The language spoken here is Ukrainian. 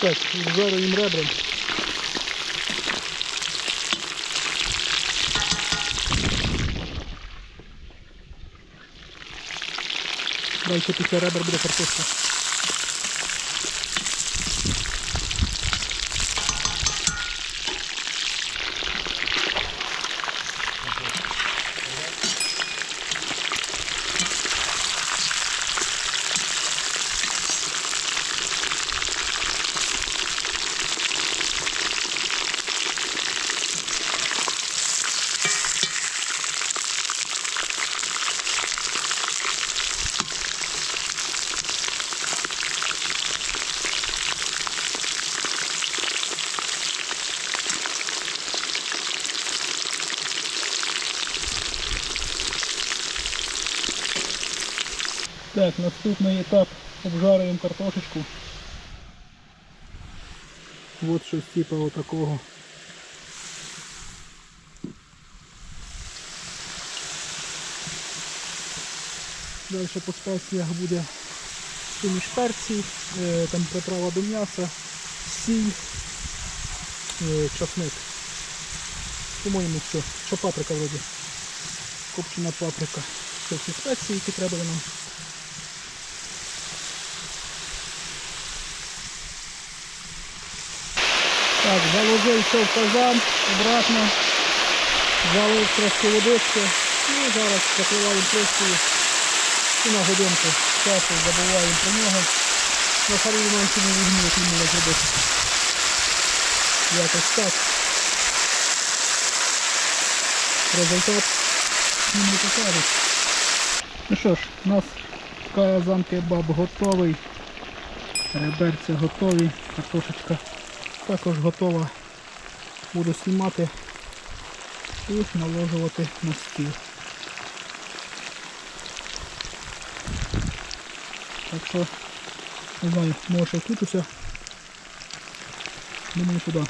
Так, жаруємо ребром. Далі після ребер буде картошка. Так, наступний етап обжарюємо картошечку. Вот щось типа отакого. Далі по спеціях буде суміш перців, е, там приправа до м'яса, сіль, е, часник. По-моєму все. Що паприка вроді. Копчена паприка. Це всі спеції, які треба нам. Так, заложив все в казан, обратно, залив трошки водички і зараз закриваємо кришкою і на годинку часу забуваємо про нього. На харі нам сьогодні вогню, як може зробити. Якось так. Результат не покажуть. Ну що ж, у нас казан кебаб готовий. Реберця готові, картошечка також готова. Буду знімати і наложувати на стіл. Так що, не знаю, може усе. Думаю, сюди.